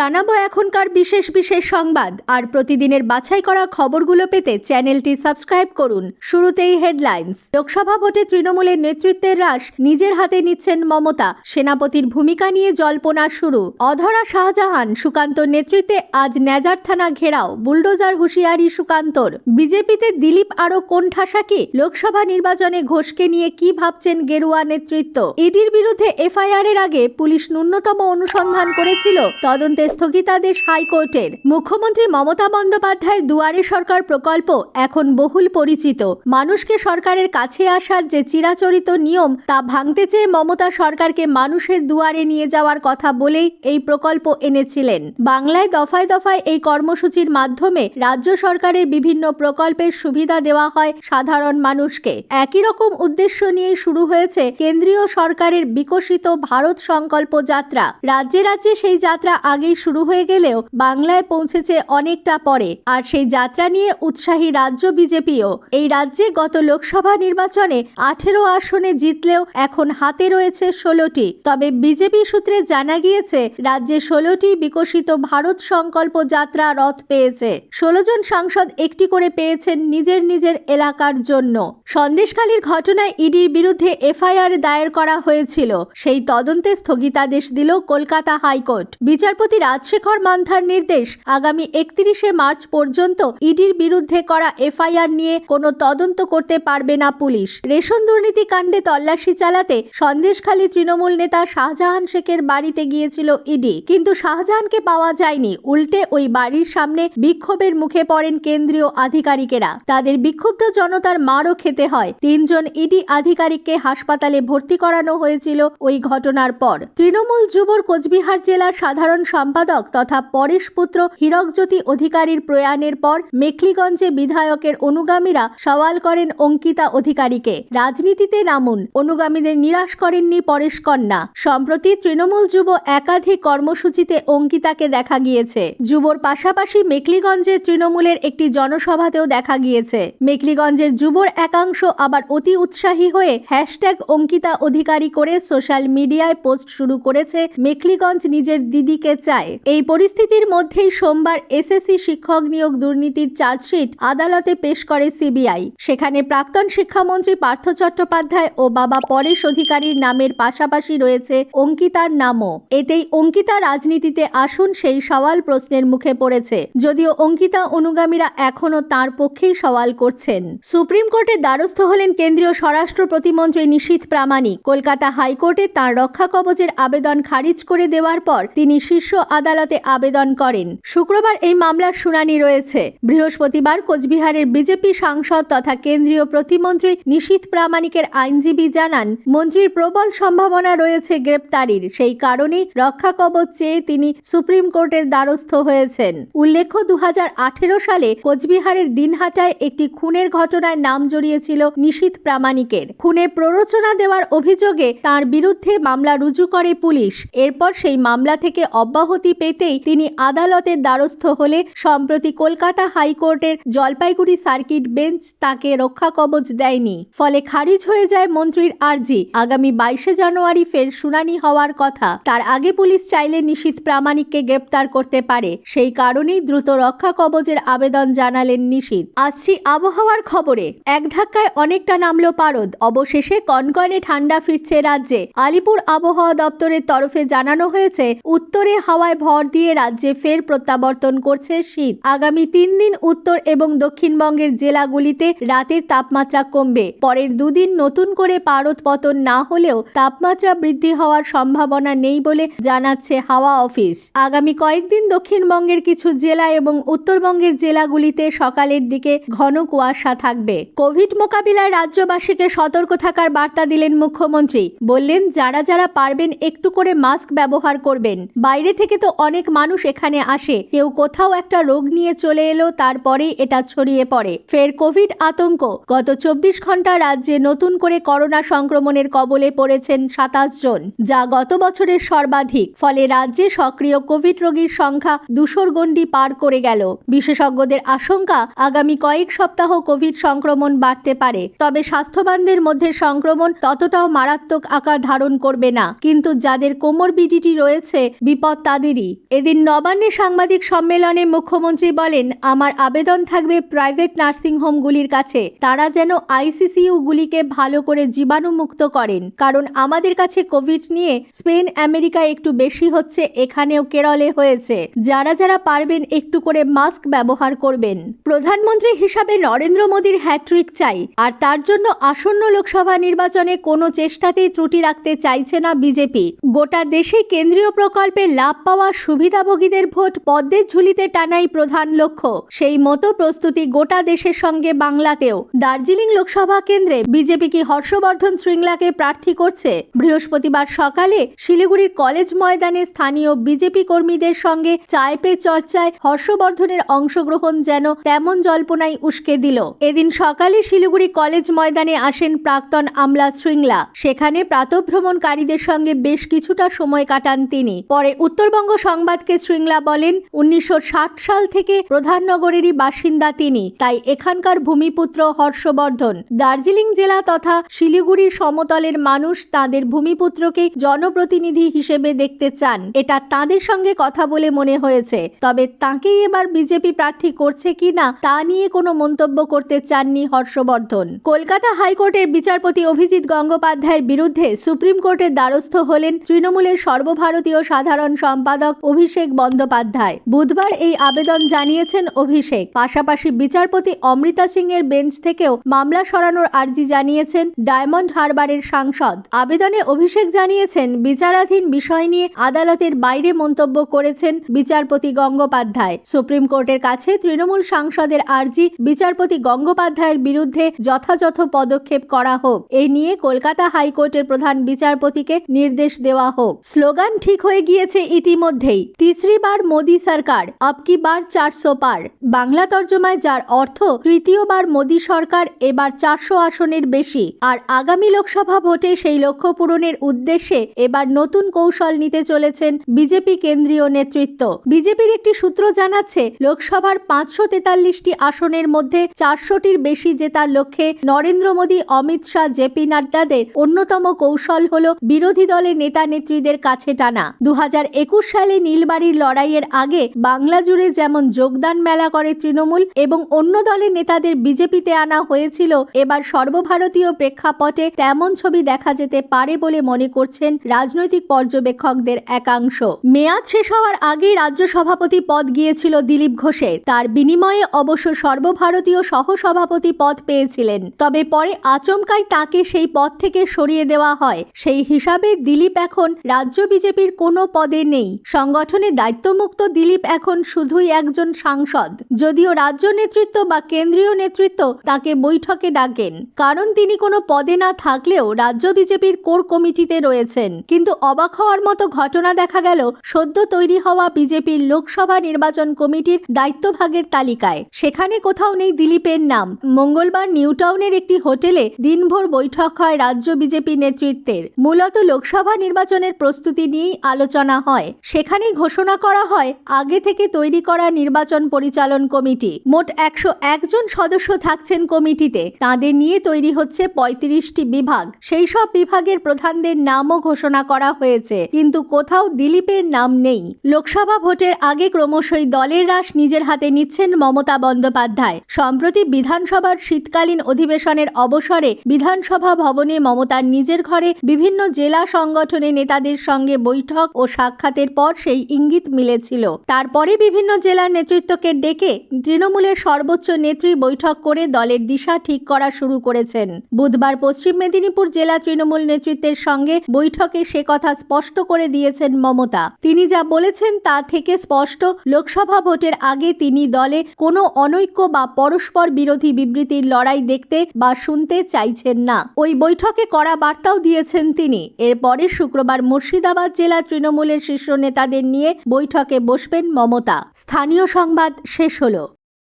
জানাব এখনকার বিশেষ বিশেষ সংবাদ। আর প্রতিদিনের বাছাই করা খবরগুলো পেতে চ্যানেলটি সাবস্ক্রাইব করুন। শুরুতেই হেডলাইন্স। লোকসভা ভোটে তৃণমূলের নেতৃত্বের হ্রাস নিজের হাতে নিচ্ছেন মমতা। সেনাপতির ভূমিকা নিয়ে জল্পনা শুরু। অধরা শাহজাহান সুকান্তর নেতৃত্বে আজ নেজার থানা ঘেরাও। বুলডোজার হুঁশিয়ারি সুকান্তর। বিজেপিতে দিলীপ আরও কোণঠাসা কি? লোকসভা নির্বাচনে ঘোষকে নিয়ে কি ভাবছেন গেরুয়া নেতৃত্ব? ইডির বিরুদ্ধে এফআইআর এর আগে পুলিশ ন্যূনতম অনুসন্ধান করেছিল। তদন্তে স্থগিতাদেশ হাইকোর্টের। মুখ্যমন্ত্রী মমতা বন্দ্যোপাধ্যায়ের দুয়ারে সরকার প্রকল্প এখন বহুল পরিচিত। মানুষকে সরকারের কাছে আসার যে চিরাচরিত নিয়ম, তা ভাঙতে চেয়ে মমতা সরকারকে মানুষের দুয়ারে নিয়ে যাওয়ার কথা বলেই এই প্রকল্প এনেছিলেন। বাংলায় দফায় দফায় এই কর্মসূচির মাধ্যমে রাজ্য সরকারের বিভিন্ন প্রকল্পের সুবিধা দেওয়া হয় সাধারণ মানুষকে। একই রকম উদ্দেশ্য নিয়ে শুরু হয়েছে কেন্দ্রীয় সরকারের বিকশিত ভারত সংকল্প যাত্রা। রাজ্যে রাজ্যে সেই যাত্রা আগেই শুরু হয়ে গেলেও বাংলায় পৌঁছেছে অনেকটা পরে। আর সেই যাত্রা নিয়ে উৎসাহী রাজ্য বিজেপিও। এই রাজ্যে গত লোকসভা নির্বাচনে আঠেরো আসনে জিতলেও এখন হাতে রয়েছে ষোলোটি। তবে বিজেপি সূত্রে জানা গিয়েছে, রাজ্যে ষোলোটি বিকশিত ভারত সংকল্প যাত্রা রথ পেয়েছে। ষোলো জন সাংসদ একটি করে পেয়েছেন নিজের নিজের এলাকার জন্য। সন্দেশখালীর ঘটনায় ইডির বিরুদ্ধে এফআইআর দায়ের করা হয়েছিল। সেই তদন্তে স্থগিতাদেশ দিল কলকাতা হাইকোর্ট। বিচারপতি রাজশেখর মান্থার নির্দেশ আগামী একত্রিশে মার্চ পর্যন্ত ইডির বিরুদ্ধে করা এফআইআর নিয়ে কোনো তদন্ত করতে পারবে না পুলিশ। রেশন দুর্নীতি কাণ্ডে তল্লাশি চালাতে সন্দেশখালী তৃণমূল নেতা শাহজাহান শেখের বাড়িতে গিয়েছিল ইডি। কিন্তু শাহজাহানকে পাওয়া যায়নি। উল্টে ওই বাড়ির সামনে বিক্ষোভের মুখে পড়েন কেন্দ্রীয় আধিকারিকেরা। তাদের বিক্ষুব্ধ জনতার মারও খেতে হয়। তিনজন ইডি আধিকারিককে হাসপাতালে ভর্তি করানো হয়েছিল ওই ঘটনার পর। তৃণমূল যুবর কোচবিহার জেলার সাধারণ সম্পাদক তথা পরেশ পুত্র হীরকজ্যোতি অধিকারীর প্রয়াণের পর মেখলিগঞ্জে বিধায়কের অনুগামীরা সওয়াল করেন অঙ্কিতা অধিকারীকে। রাজনীতিতে নামুন, অনুগামীদের নিরাশ করেননি পরেশ কন্যা। সম্প্রতি তৃণমূল যুব একাধিক কর্মসূচিতে অঙ্কিতাকে দেখা গিয়েছে। যুবর পাশাপাশি মেখলিগঞ্জে তৃণমূলের একটি জনসভাতেও দেখা গিয়েছে। মেখলিগঞ্জের যুবর একাংশ আবার অতি উৎসাহী হয়ে হ্যাশট্যাগ অঙ্কিতা অধিকারী করে সোশ্যাল মিডিয়ায় পোস্ট শুরু করেছে মেখলিগঞ্জ নিজের দিদিকে চায় এই পরিস্থিতির মধ্যেই সোমবার এসএসসি শিক্ষক নিয়োগ দুর্নীতির চার্জশিট আদালতে পেশ করে সিবিআই। সেখানে প্রাক্তন শিক্ষামন্ত্রী পার্থ চট্টোপাধ্যায় ও বাবা পরেশ অধিকারীর নামের পাশাপাশি রয়েছে অঙ্কিতার নামও। এতেই অঙ্কিতা রাজনীতিতে আসুন সেই সওয়াল প্রশ্নের মুখে পড়েছে। যদিও অঙ্কিতা অনুগামীরা এখনও তার পক্ষেই সওয়াল করছেন। সুপ্রিম কোর্টের দ্বারস্থ হলেন কেন্দ্রীয় স্বরাষ্ট্র প্রতিমন্ত্রী নিশীথ প্রামাণিক। কলকাতা হাইকোর্টে তাঁর রক্ষা কবচের আবেদন খারিজ করে দেওয়ার পর তিনি শীর্ষ আদালতে আবেদন করেন। শুক্রবার এই মামলার শুনানি রয়েছে। বৃহস্পতিবার কোচবিহারের বিজেপি সাংসদ তথা কেন্দ্রীয় প্রতিমন্ত্রী নিশীথ প্রামাণিকের আইনজীবী জানান, মন্ত্রীর প্রবল সম্ভাবনা রয়েছে গ্রেপ্তারির। সেই কারণেই রক্ষা কবচ চেয়ে তিনি সুপ্রিম কোর্টের দ্বারস্থ হয়েছেন। উল্লেখ্য দু হাজার আঠেরো সালে কোচবিহারের দিনহাটায় একটি খুনের ঘটনায় নাম জড়িয়েছিল নিশীথ প্রামাণিকের। খুনে প্ররোচনা দেওয়ার অভিযোগে তার বিরুদ্ধে মামলা রুজু করে পুলিশ। এরপর সেই মামলা থেকে অব্যাহতি পেতেই তিনি আদালতের দ্বারস্থ হলে সম্প্রতি কলকাতা হাইকোর্টের জলপাইগুড়ি সার্কিট বেঞ্চ তাকে রক্ষা কবচ দেয়নি। ফলে খারিজ হয়ে যায় মন্ত্রীর আর্জি। আগামী বাইশে জানুয়ারি ফের শুনানি হওয়ার কথা। তার আগে পুলিশ চাইলে নিশীথ প্রামাণিককে গ্রেপ্তার করতে পারে। সেই কারণেই দ্রুত রক্ষা কবচের আবেদন জানালেন নিশীথ আসছি আবহাওয়ার খবরে। এক ধাক্কায় অনেকটা নামলো পারদ। অবশেষে কনকনে ঠান্ডা ফিরছে রাজ্যে। আলিপুর আবহাওয়া দপ্তরের তরফে জানানো হয়েছে, উত্তরে হাওয়ায় ভর দিয়ে রাজ্যে ফের প্রত্যাবর্তন করছে শীত। আগামী তিন দিন উত্তর এবং দক্ষিণবঙ্গের জেলাগুলিতে রাতের তাপমাত্রা কমবে। পরের দুদিন নতুন করে পারদ পতন না হলেও তাপমাত্রা বৃদ্ধি হওয়ার সম্ভাবনা নেই বলে জানাচ্ছে হাওয়া অফিস। আগামী কয়েকদিন দক্ষিণবঙ্গের কিছু জেলা এবং উত্তরবঙ্গের জেলাগুলিতে সকালের দিকে ঘন কুয়াশা থাকবে। কোভিড মোকাবিলায় রাজ্যবাসীকে সতর্ক থাকার বার্তা দিলেন মুখ্যমন্ত্রী। বললেন, যারা যারা পারবেন একটু করে মাস্ক ব্যবহার করবেন। বাইরে থেকে তো অনেক মানুষ এখানে আসে। কেউ কোথাও একটা রোগ নিয়ে চলে এলো তারপরে এটা ছড়িয়ে পড়ে। ফের কোভিড আতঙ্ক। গত চব্বিশ ঘণ্টা রাজ্যে নতুন করে করোনা সংক্রমণের কবলে পড়েছেন সাতাশ জন, যা গত বছরের সর্বাধিক। ফলে রাজ্যে সক্রিয় কোভিড রোগীর সংখ্যা দুশোর গণ্ডি পার করে গেল। বিশেষজ্ঞদের আশঙ্কা, আগামী কয়েক সপ্তাহ কোভিড সংক্রমণ বাড়তে পারে। তবে স্বাস্থ্যবানদের মধ্যে সংক্রমণ ততটাও মারাত্মক আকার ধারণ করবে না। কিন্তু যাদের কোমরবিডিটি রয়েছে, বিপদ তাদের তৈরি এদিন নবান্নে সাংবাদিক সম্মেলনে মুখ্যমন্ত্রী বলেন, আমার আবেদন থাকবে প্রাইভেট নার্সিংহোমগুলির কাছে। তারা যেন আইসিসিইউগুলিকে ভালো করে জীবাণুমুক্ত করেন। কারণ আমাদের কাছে কোভিড নিয়ে স্পেন, আমেরিকা একটু বেশি হচ্ছে, এখানেও কেরলে হয়েছে। যারা যারা পারবেন, একটু করে মাস্ক ব্যবহার করবেন। প্রধানমন্ত্রী হিসাবে নরেন্দ্র মোদীর হ্যাট্রিক চাই। আর তার জন্য আসন্ন লোকসভা নির্বাচনে কোনো চেষ্টাতেই ত্রুটি রাখতে চাইছে না বিজেপি। গোটা দেশে কেন্দ্রীয় প্রকল্পে লাভ পাওয়া সুবিধাভোগীদের ভোট পদ্মের ঝুলিতে টানাই প্রধান লক্ষ্য। সেই মতো প্রস্তুতি গোটা দেশের সঙ্গে বাংলাতেও। দার্জিলিং লোকসভা কেন্দ্রে বিজেপি কি হর্ষবর্ধন শৃঙ্গলাকে প্রার্থী করছে? বৃহস্পতিবার সকালে শিলিগুড়ির কলেজ ময়দানে স্থানীয় বিজেপি কর্মীদের সঙ্গে চায় পে চর্চায় হর্ষবর্ধনের অংশগ্রহণ যেন তেমন জল্পনাই উস্কে দিল। এদিন সকালে শিলিগুড়ি কলেজ ময়দানে আসেন প্রাক্তন আমলা শৃঙ্গলা। সেখানে প্রাতভ্রমণকারীদের সঙ্গে বেশ কিছুটা সময় কাটান তিনি। পরে উত্তরবঙ্গ সংবাদকে শৃঙ্গলা বলেন, উনিশশো ষাট সাল থেকে প্রধাননগরেরই বাসিন্দা তিনি। তাই এখানকার ভূমিপুত্র হর্ষবর্ধন। দার্জিলিং জেলা তথা শিলিগুড়ির সমতলের মানুষ তাদের ভূমিপুত্রকে জনপ্রতিনিধি হিসেবে দেখতে চান। এটা তাদের সঙ্গে কথা বলে মনে হয়েছে। তবে তাকেই এবার বিজেপি প্রার্থী করছে কিনা তা নিয়ে কোনো মন্তব্য করতে চাননি হর্ষবর্ধন। কলকাতা হাইকোর্টের বিচারপতি অভিজিৎ গঙ্গোপাধ্যায়ের বিরুদ্ধে সুপ্রিম কোর্টের দ্বারস্থ হলেন তৃণমূলের সর্বভারতীয় সাধারণ সম্পাদক অভিষেক বন্দ্যোপাধ্যায়। বুধবার এই আবেদন জানিয়েছেন অভিষেক। পাশাপাশি বিচারপতি অমৃতা সিং এর বেঞ্চ থেকেও মামলা সরানোর আর্জি জানিয়েছেন ডায়মন্ড হারবারের সাংসদ। আবেদনে অভিষেক জানিয়েছেন, বিচারাধীন বিষয় নিয়ে আদালতের বাইরে মন্তব্য করেছেন বিচারপতি গঙ্গোপাধ্যায়। সুপ্রিম কোর্টের কাছে তৃণমূল সাংসদের আর্জি বিচারপতি গঙ্গোপাধ্যায়ের বিরুদ্ধে যথাযথ পদক্ষেপ করা হোক। এই নিয়ে কলকাতা হাইকোর্টের প্রধান বিচারপতিকে নির্দেশ দেওয়া হোক। স্লোগান ঠিক হয়ে গিয়েছে ইতিমধ্যেই তিসরি বার মোদী সরকার আপকি বার চারশো পার। বাংলা তর্জমায় যার অর্থ তৃতীয়বার মোদী সরকার এবার চারশো আসনের বেশি। আর আগামী লোকসভা ভোটে সেই লক্ষ্য পূরণের উদ্দেশ্যে এবার নতুন কৌশল নিতে চলেছেন বিজেপি কেন্দ্রীয় নেতৃত্ব। বিজেপির একটি সূত্র জানাচ্ছে, লোকসভার পাঁচশো তেতাল্লিশটি আসনের মধ্যে চারশোটির বেশি জেতার লক্ষ্যে নরেন্দ্র মোদী, অমিত শাহ জেপি নাড্ডাদের অন্যতম কৌশল হল বিরোধী দলের নেতা নেত্রীদের কাছে টানা। দু হাজার একুশ সালে নীলবাড়ির লড়াইয়ের আগে বাংলা জুড়ে যেমন যোগদান মেলা করে তৃণমূল এবং অন্য দলের নেতাদের বিজেপিতে আনা হয়েছিল, এবার সর্বভারতীয় প্রেক্ষাপটে তেমন ছবি দেখা যেতে পারে বলে মনে করছেন রাজনৈতিক পর্যবেক্ষকদের একাংশ। মেয়াদ শেষ হওয়ার আগেই রাজ্য সভাপতি পদ গিয়েছিল দিলীপ ঘোষের। তার বিনিময়ে অবশ্য সর্বভারতীয় সহসভাপতি পদ পেয়েছিলেন। তবে পরে আচমকাই তাকে সেই পদ থেকে সরিয়ে দেওয়া হয়। সেই হিসাবে দিলীপ এখন রাজ্য বিজেপির কোনো পদে নেই। সংগঠনে দায়িত্বমুক্ত দিলীপ এখন শুধুই একজন সাংসদ। যদিও রাজ্য নেতৃত্ব বা কেন্দ্রীয় নেতৃত্ব তাকে বৈঠকে ডাকেন, কারণ তিনি কোনো পদে না থাকলেও রাজ্য বিজেপির কোর কমিটিতে রয়েছেন। কিন্তু অবাক হওয়ার মতো ঘটনা দেখা গেল সদ্য তৈরি হওয়া বিজেপির লোকসভা নির্বাচন কমিটির দায়িত্বভাগের তালিকায়। সেখানে কোথাও নেই দিলীপের নাম। মঙ্গলবার নিউটাউনের একটি হোটেলে দিনভর বৈঠক হয় রাজ্য বিজেপি নেতৃত্বের। মূলত লোকসভা নির্বাচনের প্রস্তুতি নিয়েই আলোচনা হয়। সেখানেই ঘোষণা করা হয়, আগে থেকে তৈরি করা নির্বাচন পরিচালন কমিটি। মোট একশো একজন সদস্য থাকছেন কমিটিতে। তাদের নিয়ে তৈরি হচ্ছে পঁয়ত্রিশটি বিভাগ। সেই সব বিভাগের প্রধানদের নামও ঘোষণা করা হয়েছে। কিন্তু কোথাও দিলীপের নাম নেই। লোকসভা ভোটের আগে ক্রমশই দলের রাশ নিজের হাতে নিচ্ছেন মমতা বন্দ্যোপাধ্যায়। সম্প্রতি বিধানসভার শীতকালীন অধিবেশনের অবসরে বিধানসভা ভবনে মমতার নিজের ঘরে বিভিন্ন জেলা সংগঠনের নেতাদের সঙ্গে বৈঠক ও সাক্ষাতের পর সেই ইঙ্গিত মিলেছিল। তারপরে বিভিন্ন জেলার নেতৃত্বকে ডেকে তৃণমূলের সর্বোচ্চ নেত্রী বৈঠক করে দলের দিশা ঠিক করা শুরু করেছেন। বুধবার পশ্চিম মেদিনীপুর জেলা তৃণমূল নেতৃত্বের সঙ্গে বৈঠকে সে কথা স্পষ্ট করে দিয়েছেন মমতা। তিনি যা বলেছেন তা থেকে স্পষ্ট, লোকসভা ভোটের আগে তিনি দলে কোনো অনৈক্য বা পরস্পর বিরোধী বিবৃতির লড়াই দেখতে বা শুনতে চাইছেন না। ওই বৈঠকে কড়া বার্তাও দিয়েছেন তিনি। এরপরে শুক্রবার মুর্শিদাবাদ জেলা তৃণমূলের শীর্ষ নেতাদের নিয়ে বৈঠকে বসবেন মমতা। স্থানীয় সংবাদ শেষ হলো।